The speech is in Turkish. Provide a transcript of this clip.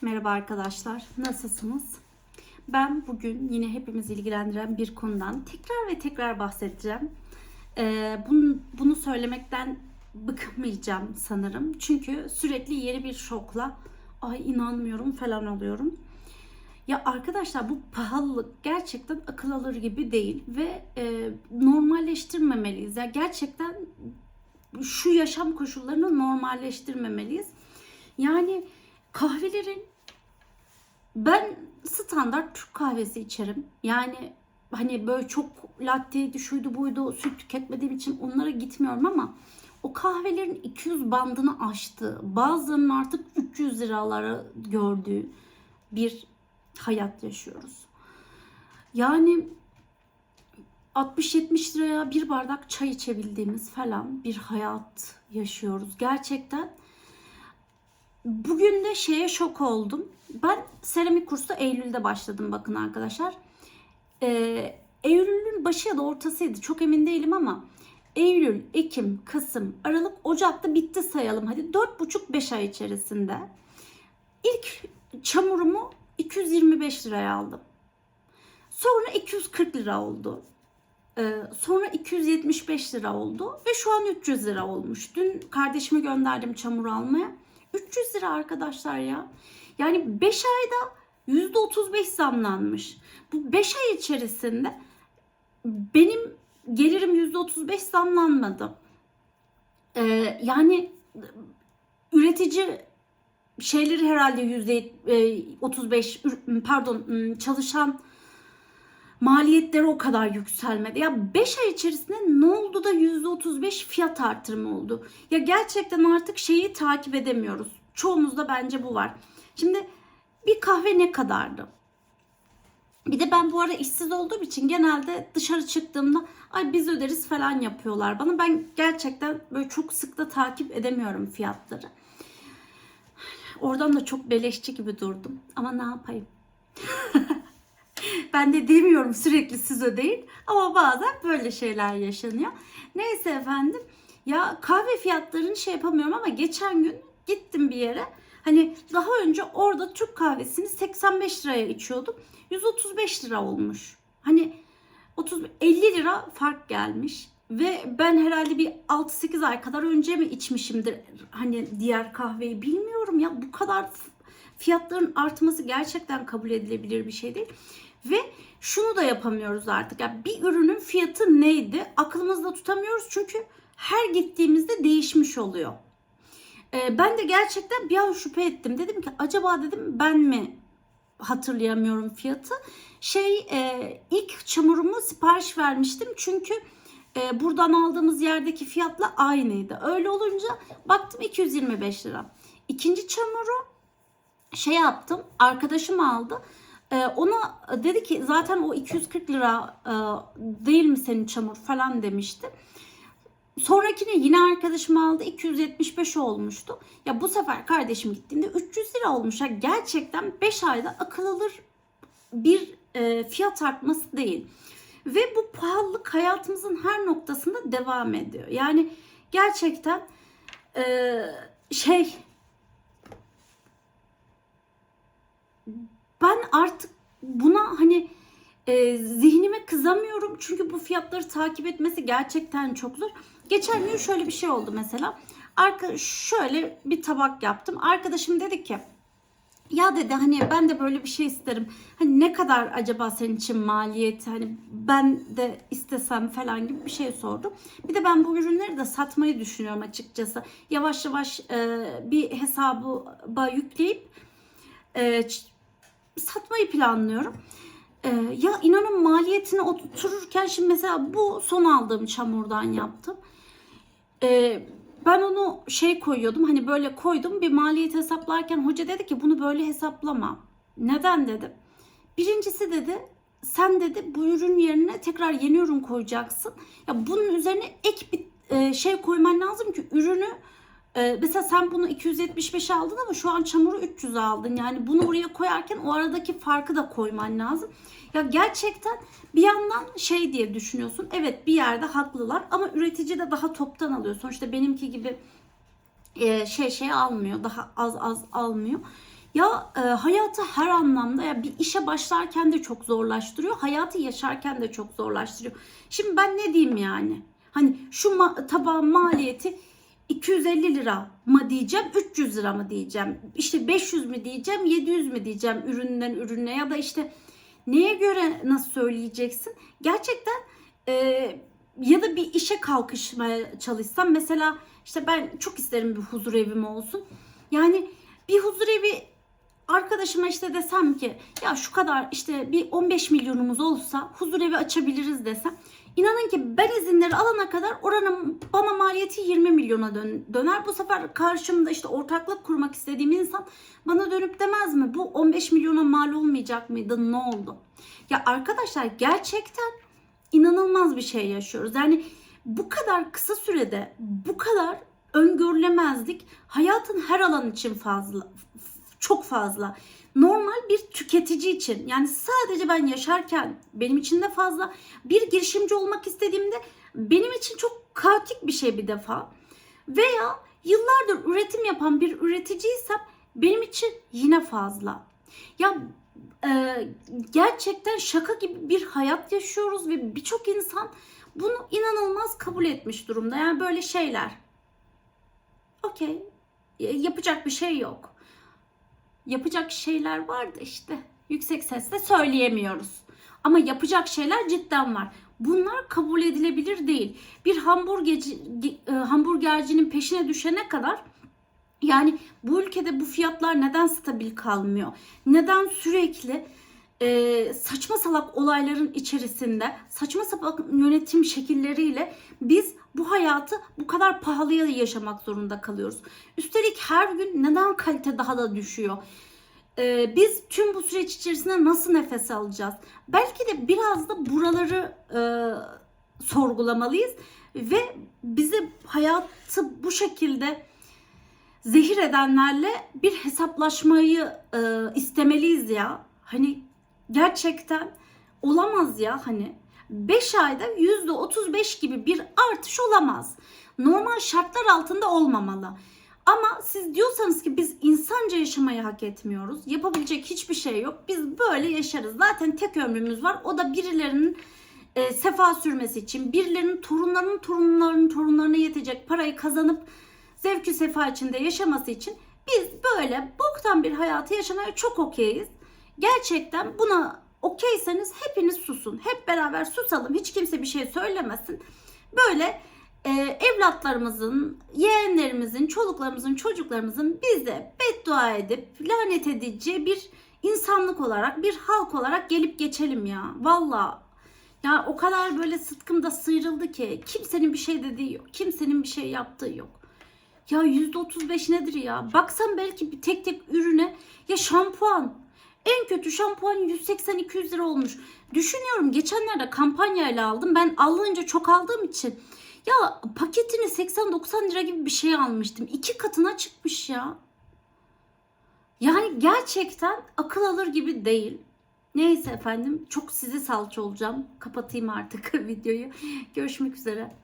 Merhaba arkadaşlar, nasılsınız? Ben bugün yine hepimizi ilgilendiren bir konudan tekrar ve tekrar bahsedeceğim. Ee, bunu, bunu söylemekten bıkmayacağım sanırım. Çünkü sürekli yeni bir şokla ay inanmıyorum falan oluyorum. Ya arkadaşlar bu pahalılık gerçekten akıl alır gibi değil ve e, normalleştirmemeliyiz. Ya gerçekten şu yaşam koşullarını normalleştirmemeliyiz. Yani kahvelerin ben standart Türk kahvesi içerim. Yani hani böyle çok latteydi, şuydu buydu, süt tüketmediğim için onlara gitmiyorum ama o kahvelerin 200 bandını aştı. Bazılarının artık 300 liralara gördüğü bir hayat yaşıyoruz. Yani 60-70 liraya bir bardak çay içebildiğimiz falan bir hayat yaşıyoruz. Gerçekten Bugün de şeye şok oldum. Ben seramik kursu Eylül'de başladım bakın arkadaşlar. Ee, Eylül'ün başı ya da ortasıydı çok emin değilim ama Eylül, Ekim, Kasım, Aralık, Ocak'ta bitti sayalım. Hadi 4,5-5 ay içerisinde. İlk çamurumu 225 liraya aldım. Sonra 240 lira oldu. Ee, sonra 275 lira oldu ve şu an 300 lira olmuş. Dün kardeşimi gönderdim çamur almaya. 300 lira arkadaşlar ya. Yani 5 ayda %35 zamlanmış. Bu 5 ay içerisinde benim gelirim %35 zamlanmadı. Ee, yani üretici şeyleri herhalde %35 pardon çalışan maliyetleri o kadar yükselmedi. Ya 5 ay içerisinde ne oldu da %35 fiyat artırımı oldu? Ya gerçekten artık şeyi takip edemiyoruz. Çoğumuzda bence bu var. Şimdi bir kahve ne kadardı? Bir de ben bu ara işsiz olduğum için genelde dışarı çıktığımda ay biz öderiz falan yapıyorlar bana. Ben gerçekten böyle çok sık da takip edemiyorum fiyatları. Oradan da çok beleşçi gibi durdum. Ama ne yapayım? Ben de demiyorum sürekli siz ödeyin ama bazen böyle şeyler yaşanıyor. Neyse efendim ya kahve fiyatlarını şey yapamıyorum ama geçen gün gittim bir yere. Hani daha önce orada Türk kahvesini 85 liraya içiyordum. 135 lira olmuş. Hani 30 50 lira fark gelmiş. Ve ben herhalde bir 6-8 ay kadar önce mi içmişimdir hani diğer kahveyi bilmiyorum ya bu kadar fiyatların artması gerçekten kabul edilebilir bir şey değil. Ve şunu da yapamıyoruz artık. Yani bir ürünün fiyatı neydi? Aklımızda tutamıyoruz çünkü her gittiğimizde değişmiş oluyor. Ee, ben de gerçekten bir an şüphe ettim. Dedim ki acaba dedim ben mi hatırlayamıyorum fiyatı. Şey e, ilk çamurumu sipariş vermiştim çünkü e, buradan aldığımız yerdeki fiyatla aynıydı. Öyle olunca baktım 225 lira. İkinci çamuru şey yaptım arkadaşım aldı. Ee, ona dedi ki zaten o 240 lira e, değil mi senin çamur falan demişti. Sonrakine yine arkadaşım aldı 275 olmuştu. Ya bu sefer kardeşim gittiğinde 300 lira olmuş. Ya gerçekten 5 ayda akıl alır bir e, fiyat artması değil. Ve bu pahalılık hayatımızın her noktasında devam ediyor. Yani gerçekten e, şey ben artık buna hani e, zihnime kızamıyorum çünkü bu fiyatları takip etmesi gerçekten çok zor. Geçen gün şöyle bir şey oldu mesela. Arka şöyle bir tabak yaptım. Arkadaşım dedi ki ya dedi hani ben de böyle bir şey isterim. Hani ne kadar acaba senin için maliyeti hani ben de istesem falan gibi bir şey sordum. Bir de ben bu ürünleri de satmayı düşünüyorum açıkçası. Yavaş yavaş e, bir hesaba yükleyip e, satmayı planlıyorum. Ee, ya inanın maliyetini otururken şimdi mesela bu son aldığım çamurdan yaptım. Ee, ben onu şey koyuyordum hani böyle koydum bir maliyet hesaplarken hoca dedi ki bunu böyle hesaplama. Neden dedim. Birincisi dedi sen dedi bu ürün yerine tekrar yeni ürün koyacaksın. Ya bunun üzerine ek bir e, şey koyman lazım ki ürünü ee, mesela sen bunu 275 aldın ama şu an çamuru 300 aldın. Yani bunu oraya koyarken o aradaki farkı da koyman lazım. Ya gerçekten bir yandan şey diye düşünüyorsun. Evet bir yerde haklılar ama üretici de daha toptan alıyor. Sonuçta benimki gibi e, şey şey almıyor. Daha az az almıyor. Ya e, hayatı her anlamda ya bir işe başlarken de çok zorlaştırıyor. Hayatı yaşarken de çok zorlaştırıyor. Şimdi ben ne diyeyim yani? Hani şu ma- tabağın maliyeti 250 lira mı diyeceğim, 300 lira mı diyeceğim, işte 500 mü diyeceğim, 700 mü diyeceğim üründen ürüne ya da işte neye göre nasıl söyleyeceksin? Gerçekten e, ya da bir işe kalkışmaya çalışsam mesela işte ben çok isterim bir huzur evim olsun. Yani bir huzur evi arkadaşıma işte desem ki ya şu kadar işte bir 15 milyonumuz olsa huzur evi açabiliriz desem İnanın ki ben izinleri alana kadar oranın bana maliyeti 20 milyona dön- döner. Bu sefer karşımda işte ortaklık kurmak istediğim insan bana dönüp demez mi? Bu 15 milyona mal olmayacak mıydı? Ne oldu? Ya arkadaşlar gerçekten inanılmaz bir şey yaşıyoruz. Yani bu kadar kısa sürede bu kadar öngörülemezlik hayatın her alan için fazla çok fazla. Normal bir tüketici için yani sadece ben yaşarken benim için de fazla. Bir girişimci olmak istediğimde benim için çok kaotik bir şey bir defa. Veya yıllardır üretim yapan bir üreticiysem benim için yine fazla. Ya e, gerçekten şaka gibi bir hayat yaşıyoruz ve birçok insan bunu inanılmaz kabul etmiş durumda. Yani böyle şeyler. Okey. Yapacak bir şey yok. Yapacak şeyler var da işte yüksek sesle söyleyemiyoruz. Ama yapacak şeyler cidden var. Bunlar kabul edilebilir değil. Bir hamburgerci, e, hamburgercinin peşine düşene kadar yani bu ülkede bu fiyatlar neden stabil kalmıyor? Neden sürekli e, saçma salak olayların içerisinde saçma sapan yönetim şekilleriyle biz bu hayatı bu kadar pahalıya yaşamak zorunda kalıyoruz. Üstelik her gün neden kalite daha da düşüyor? E, biz tüm bu süreç içerisinde nasıl nefes alacağız? Belki de biraz da buraları e, sorgulamalıyız ve bize hayatı bu şekilde zehir edenlerle bir hesaplaşmayı e, istemeliyiz ya. Hani gerçekten olamaz ya hani 5 ayda %35 gibi bir artış olamaz. Normal şartlar altında olmamalı. Ama siz diyorsanız ki biz insanca yaşamayı hak etmiyoruz. Yapabilecek hiçbir şey yok. Biz böyle yaşarız. Zaten tek ömrümüz var. O da birilerinin e, sefa sürmesi için, birilerinin torunlarının torunlarının torunlarına yetecek parayı kazanıp zevkü sefa içinde yaşaması için biz böyle boktan bir hayatı yaşamaya çok okeyiz. Gerçekten buna okeyseniz hepiniz susun. Hep beraber susalım. Hiç kimse bir şey söylemesin. Böyle e, evlatlarımızın, yeğenlerimizin, çoluklarımızın, çocuklarımızın bize beddua edip lanet edici bir insanlık olarak, bir halk olarak gelip geçelim ya. Valla ya o kadar böyle sıtkımda sıyrıldı ki kimsenin bir şey dediği yok. Kimsenin bir şey yaptığı yok. Ya %35 nedir ya? Baksan belki bir tek tek ürüne ya şampuan. En kötü şampuan 180-200 lira olmuş. Düşünüyorum geçenlerde kampanyayla aldım. Ben alınca çok aldığım için. Ya paketini 80-90 lira gibi bir şey almıştım. İki katına çıkmış ya. Yani gerçekten akıl alır gibi değil. Neyse efendim çok sizi salça olacağım. Kapatayım artık videoyu. Görüşmek üzere.